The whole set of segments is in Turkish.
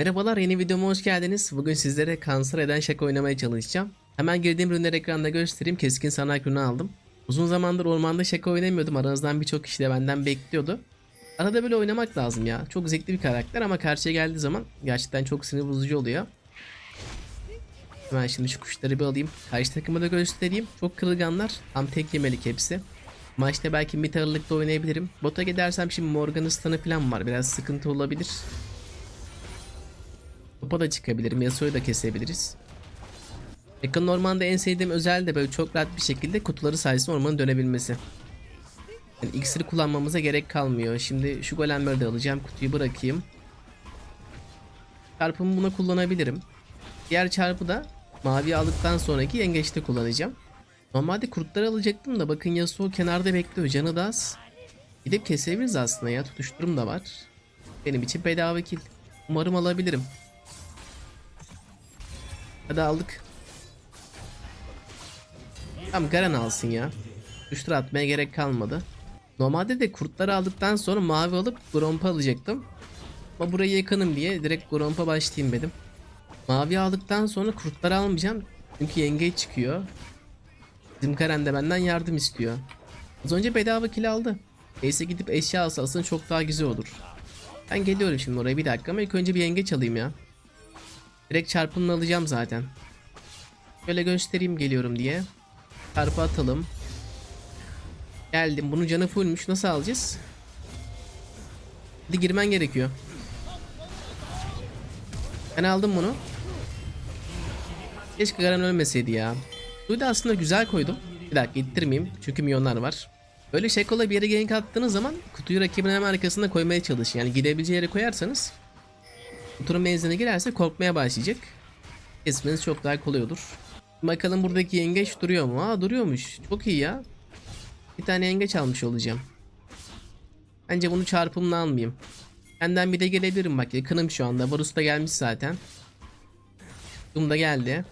Merhabalar yeni videoma hoş geldiniz. Bugün sizlere kanser eden şaka oynamaya çalışacağım. Hemen girdiğim ürünleri ekranda göstereyim. Keskin sanayi ürünü aldım. Uzun zamandır ormanda şaka oynamıyordum. Aranızdan birçok kişi de benden bekliyordu. Arada böyle oynamak lazım ya. Çok zevkli bir karakter ama karşıya geldiği zaman gerçekten çok sinir bozucu oluyor. Hemen şimdi şu kuşları bir alayım. Karşı takımı da göstereyim. Çok kırılganlar. Tam tek yemelik hepsi. Maçta belki mid ağırlıkta oynayabilirim. Bota gidersem şimdi Morganistan'ı falan var. Biraz sıkıntı olabilir. Topa da çıkabilirim. Yasuo'yu da kesebiliriz. Ekran Orman'da en sevdiğim özel de böyle çok rahat bir şekilde kutuları sayesinde ormanın dönebilmesi. Yani iksiri kullanmamıza gerek kalmıyor. Şimdi şu golemleri de alacağım. Kutuyu bırakayım. Çarpımı buna kullanabilirim. Diğer çarpı da mavi aldıktan sonraki yengeçte kullanacağım. Normalde kurtları alacaktım da bakın Yasuo kenarda bekliyor. Canı da az. Gidip kesebiliriz aslında ya. Tutuşturum da var. Benim için bedava kill. Umarım alabilirim. Hadi aldık. Tamam Garen alsın ya. Düştür atmaya gerek kalmadı. Normalde de kurtları aldıktan sonra mavi alıp Gromp'a alacaktım. Ama buraya yakınım diye direkt Gromp'a başlayayım dedim. Mavi aldıktan sonra kurtları almayacağım. Çünkü yengeç çıkıyor. Bizim Garen de benden yardım istiyor. Az önce bedava kill aldı. Neyse gidip eşya alsa aslında çok daha güzel olur. Ben geliyorum şimdi oraya bir dakika ama ilk önce bir yengeç alayım ya. Direkt çarpımını alacağım zaten. Şöyle göstereyim geliyorum diye. Çarpı atalım. Geldim. Bunun canı fullmüş. Nasıl alacağız? Hadi girmen gerekiyor. Ben aldım bunu. Keşke Garen ölmeseydi ya. Suyu da aslında güzel koydum. Bir dakika ittirmeyeyim. Çünkü milyonlar var. Böyle şekola bir yere gank attığınız zaman kutuyu rakibin hemen arkasında koymaya çalışın. Yani gidebileceği yere koyarsanız kutunun menziline girerse korkmaya başlayacak. Kesmeniz çok daha kolay olur. Bakalım buradaki yengeç duruyor mu? Aa duruyormuş. Çok iyi ya. Bir tane yengeç almış olacağım. Bence bunu çarpımla almayayım. Benden bir de gelebilirim bak yakınım şu anda. Varus da gelmiş zaten. Doom da geldi.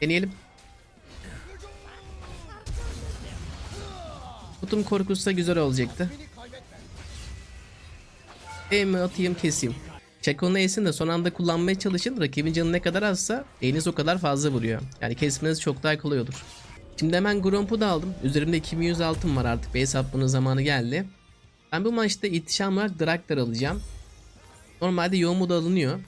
Deneyelim. Kutum korkusu da güzel olacaktı. Eğimi atayım keseyim. Çakon'un Ace'ini de son anda kullanmaya çalışın. Rakibin canı ne kadar azsa E'niz o kadar fazla vuruyor. Yani kesmeniz çok daha kolay olur. Şimdi hemen Gromp'u da aldım. Üzerimde 2100 altın var artık. Base atmanın zamanı geldi. Ben bu maçta ihtişam olarak Draktar alacağım. Normalde Yoğumu da alınıyor.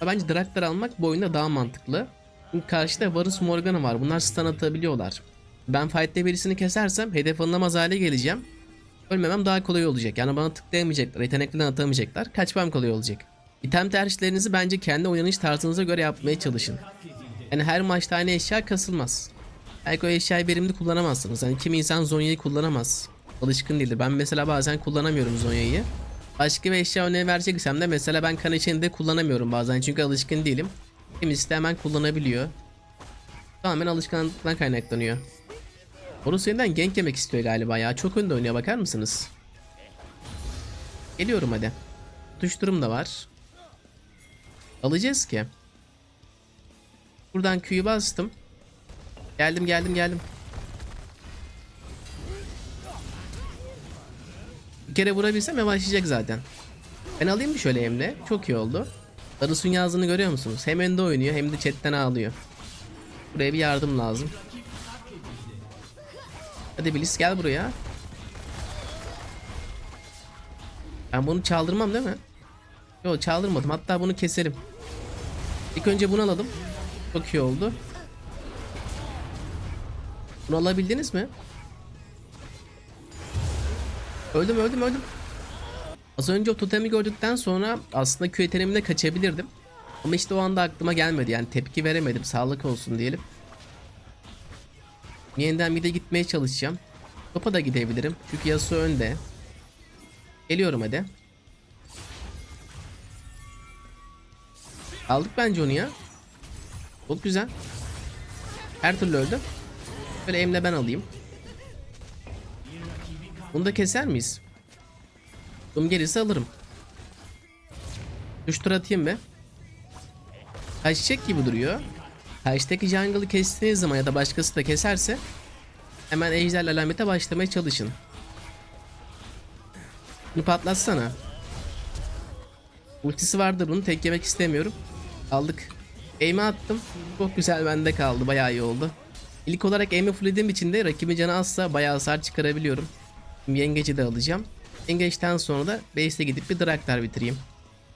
Ama bence Draktar almak bu oyunda daha mantıklı. Çünkü karşıda Varus Morgana var. Bunlar stun atabiliyorlar. Ben fight'te birisini kesersem hedef alınamaz hale geleceğim. Ölmemem daha kolay olacak. Yani bana tıklayamayacaklar, yeteneklerden atamayacaklar. Kaçmam kolay olacak. İtem tercihlerinizi bence kendi oynanış tarzınıza göre yapmaya çalışın. Yani her maçta aynı eşya kasılmaz. Belki o eşyayı verimli kullanamazsınız. Yani kimi insan Zonya'yı kullanamaz. Alışkın değildir. Ben mesela bazen kullanamıyorum Zonya'yı. Başka bir eşya örneği vereceksem de mesela ben kan içinde kullanamıyorum bazen çünkü alışkın değilim. Kimisi de hemen kullanabiliyor. Tamamen alışkanlıktan kaynaklanıyor. Horus yeniden gank yemek istiyor galiba ya. Çok önde oynuyor bakar mısınız? Geliyorum hadi. Tutuşturum da var. Alacağız ki. Buradan Q'yu bastım. Geldim geldim geldim. Bir kere vurabilsem yavaşlayacak zaten. Ben alayım mı şöyle Emre? Çok iyi oldu. Darus'un yazdığını görüyor musunuz? Hem önde oynuyor hem de chatten ağlıyor. Buraya bir yardım lazım. Hadi Bilis gel buraya. Ben bunu çaldırmam değil mi? Yok çaldırmadım. Hatta bunu keserim. İlk önce bunu alalım. Çok iyi oldu. Bunu alabildiniz mi? Öldüm öldüm öldüm. Az önce o totemi gördükten sonra aslında Q yeteneğimle kaçabilirdim. Ama işte o anda aklıma gelmedi yani tepki veremedim sağlık olsun diyelim. Yeniden bir de gitmeye çalışacağım. Topa da gidebilirim çünkü Yasuo önde. Geliyorum hadi. Aldık bence onu ya. Çok güzel. Her türlü öldü. Böyle emle ben alayım. Bunu da keser miyiz? Bunun gerisi alırım. Düştür atayım be. Kaçacak gibi duruyor. Karşıdaki jungle'ı kestiğiniz zaman ya da başkası da keserse hemen ejder alamete başlamaya çalışın. Bunu patlatsana. Ultisi vardır bunu tek yemek istemiyorum. Aldık. Aim'e attım. Çok güzel bende kaldı. Bayağı iyi oldu. İlk olarak aim'i fullediğim için de rakibin canı azsa bayağı hasar çıkarabiliyorum. Şimdi yengeci de alacağım. Yengeçten sonra da base'e gidip bir Draktar bitireyim.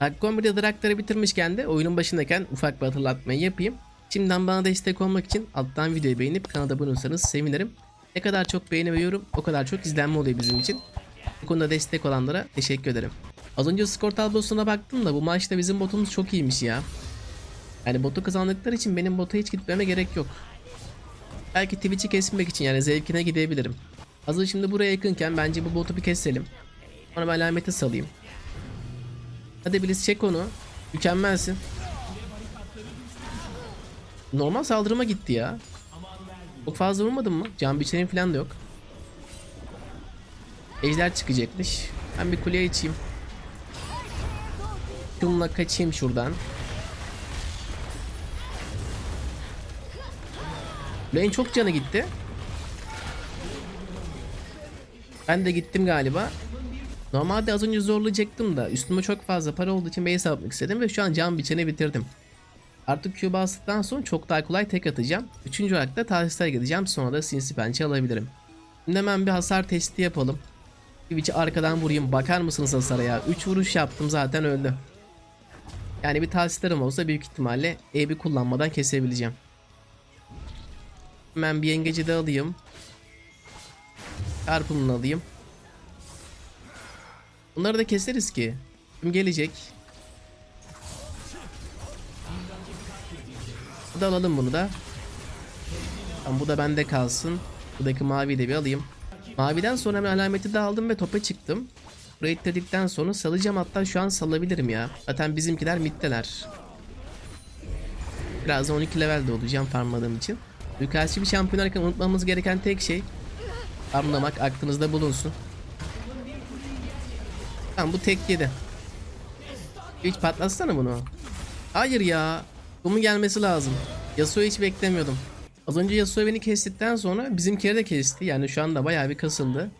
11'de Draktar'ı bitirmişken de oyunun başındayken ufak bir hatırlatmayı yapayım. Şimdiden bana destek olmak için alttan videoyu beğenip kanala abone olursanız sevinirim. Ne kadar çok beğeni ve yorum o kadar çok izlenme oluyor bizim için. Bu konuda destek olanlara teşekkür ederim. Az önce skor tablosuna baktım da bu maçta bizim botumuz çok iyiymiş ya. Yani botu kazandıkları için benim bota hiç gitmeme gerek yok. Belki Twitch'i kesmek için yani zevkine gidebilirim. Hazır şimdi buraya yakınken bence bu botu bir keselim. Sonra ben alameti salayım. Hadi Bliss çek onu. Mükemmelsin. Normal saldırıma gitti ya. Çok fazla vurmadın mı? Can biçenim falan da yok. Ejder çıkacakmış. Ben bir kuleye içeyim. Şunla kaçayım şuradan. Lane çok canı gitti. Ben de gittim galiba. Normalde az önce zorlayacaktım da üstüme çok fazla para olduğu için base atmak istedim ve şu an can biçeni bitirdim. Artık Q bastıktan sonra çok daha kolay tek atacağım. Üçüncü olarak da tahsisler gideceğim sonra da sinsi pençe alabilirim. Şimdi hemen bir hasar testi yapalım. Twitch'i arkadan vurayım bakar mısınız hasara ya? 3 vuruş yaptım zaten öldü. Yani bir tahsislerim olsa büyük ihtimalle E'bi kullanmadan kesebileceğim. Hemen bir yengeci de alayım. Harpununu alayım. Bunları da keseriz ki. Kim gelecek? Da alalım bunu da. Tamam, bu da bende kalsın. Buradaki maviyi de bir alayım. Maviden sonra hemen alameti de aldım ve topa çıktım. Burayı ittirdikten sonra salacağım hatta şu an salabilirim ya. Zaten bizimkiler middeler. Birazdan 12 levelde olacağım farmladığım için. Yukarısı bir şampiyon oynarken unutmamız gereken tek şey farmlamak aklınızda bulunsun. Tamam bu tek yedi. Hiç patlatsana bunu. Hayır ya. Bunun gelmesi lazım. Yasuo'yu hiç beklemiyordum. Az önce Yasuo beni kestikten sonra bizimkileri de kesti. Yani şu anda bayağı bir kasıldı.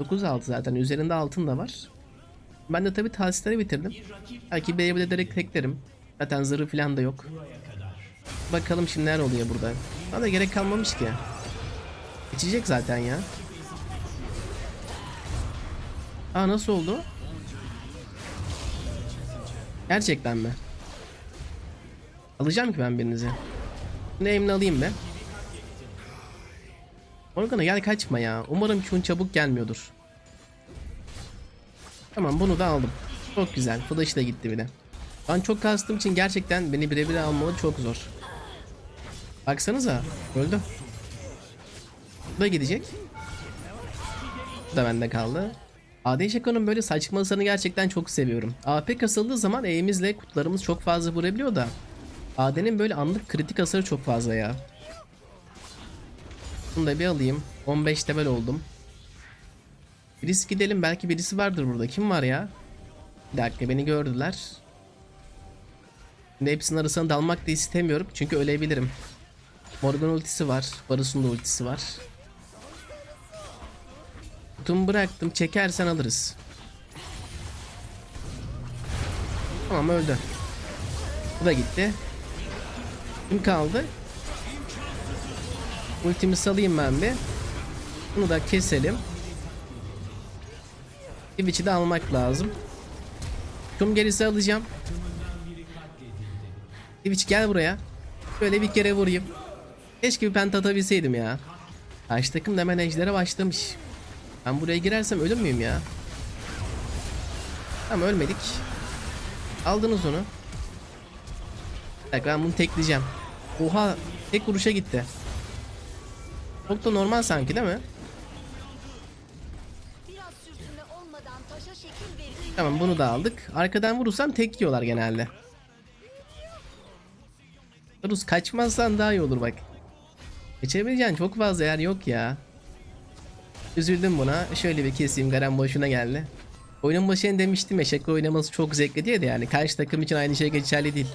9-6 zaten. Üzerinde altın da var. Ben de tabi tahsisleri bitirdim. Belki B'ye de direkt teklerim. Zaten zırhı falan da yok. Bakalım şimdi neler oluyor burada. Bana da gerek kalmamış ki. Geçecek zaten ya. Aa nasıl oldu? Gerçekten mi? Alacağım ki ben birinizi. Aim'ini alayım be. Morgana gel kaçma ya. Umarım Q'un çabuk gelmiyordur. Tamam bunu da aldım. Çok güzel. Flash da gitti bile. Ben çok kastığım için gerçekten beni birebir almalı çok zor. Baksanıza. Öldüm. Bu da gidecek. Bu da bende kaldı. AD Şako'nun böyle saçmalasını gerçekten çok seviyorum. AP kasıldığı zaman E'mizle kutlarımız çok fazla vurabiliyor da. AD'nin böyle anlık kritik hasarı çok fazla ya. Bunu da bir alayım. 15 level oldum. Birisi gidelim belki birisi vardır burada. Kim var ya? Bir dakika beni gördüler. Şimdi hepsinin arasına dalmak da istemiyorum. Çünkü ölebilirim. Morgan ultisi var. Varus'un da ultisi var. Kutumu bıraktım. Çekersen alırız. Tamam öldü. Bu da gitti. Kim kaldı? Ultimi salayım ben bir. Bunu da keselim. Twitch'i de almak lazım. Tüm gerisi alacağım. Twitch gel buraya. Böyle bir kere vurayım. Keşke bir penta atabilseydim ya. Karşı takım da hemen başlamış. Ben buraya girersem ölür müyüm ya? Tamam ölmedik. Aldınız onu. Bak ben bunu tekleyeceğim. Oha tek vuruşa gitti. Çok da normal sanki değil mi? Tamam bunu da aldık. Arkadan vurursam tek yiyorlar genelde. Rus kaçmazsan daha iyi olur bak. Geçebileceğin çok fazla yer yok ya. Üzüldüm buna. Şöyle bir keseyim. Garen boşuna geldi. Oyunun başında demiştim ya Şaka oynaması çok zevkli diye de yani. Karşı takım için aynı şey geçerli değil.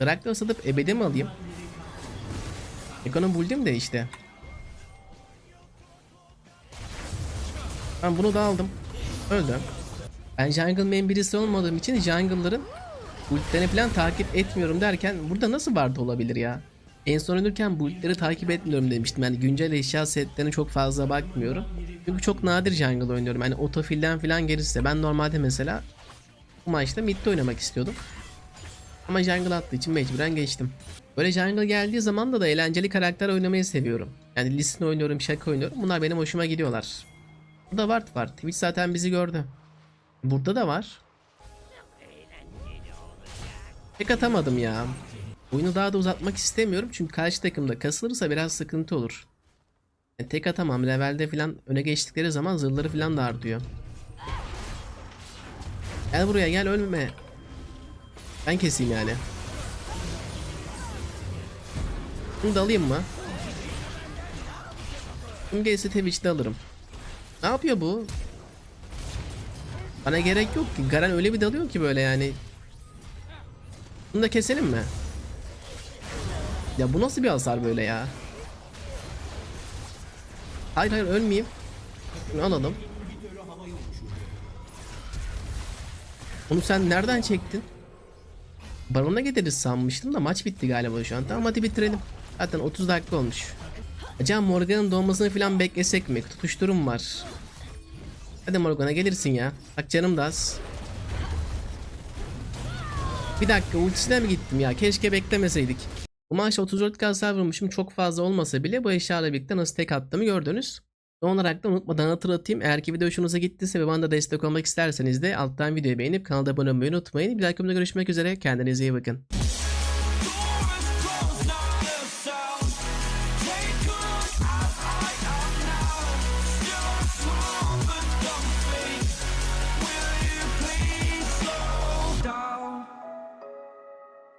Draktar satıp ebede mi alayım? Ekonomi buldum da işte. Ben bunu da aldım. Öldü. Ben jungle main birisi olmadığım için jungle'ların ultilerini falan takip etmiyorum derken burada nasıl Bard olabilir ya? En son ölürken bu ultileri takip etmiyorum demiştim. Yani güncel eşya setlerine çok fazla bakmıyorum. Çünkü çok nadir jungle oynuyorum. Hani otofilden falan gelirse ben normalde mesela bu maçta midde oynamak istiyordum. Ama jungle attığı için mecburen geçtim. Böyle jungle geldiği zaman da da eğlenceli karakter oynamayı seviyorum. Yani Sin oynuyorum, Shaco oynuyorum. Bunlar benim hoşuma gidiyorlar. Burada Ward var. Twitch zaten bizi gördü. Burada da var. Tek atamadım ya. Oyunu daha da uzatmak istemiyorum çünkü karşı takımda kasılırsa biraz sıkıntı olur. Yani tek atamam. Levelde falan öne geçtikleri zaman zırhları falan da artıyor. Gel buraya gel ölme. Ben keseyim yani. Bunu da alayım mı? Bunu gelirse Twitch'te alırım. Ne yapıyor bu? Bana gerek yok ki. Garen öyle bir dalıyor ki böyle yani. Bunu da keselim mi? Ya bu nasıl bir hasar böyle ya? Hayır hayır ölmeyeyim. Şunu alalım. Onu sen nereden çektin? Barona gideriz sanmıştım da maç bitti galiba şu an. Tamam hadi bitirelim. Zaten 30 dakika olmuş. Acaba Morgan'ın doğmasını falan beklesek mi? Tutuşturum var. Hadi Morgan'a gelirsin ya. Bak canım da az. Bir dakika ultisine mi gittim ya? Keşke beklemeseydik. Bu maçta 34 hasar vurmuşum. Çok fazla olmasa bile bu eşyalarla birlikte nasıl tek attığımı gördünüz. Son olarak da unutmadan hatırlatayım. Eğer ki video hoşunuza gittiyse ve bana da destek olmak isterseniz de alttan videoyu beğenip kanalda abone olmayı unutmayın. Bir dahaki videoda görüşmek üzere. Kendinize iyi bakın.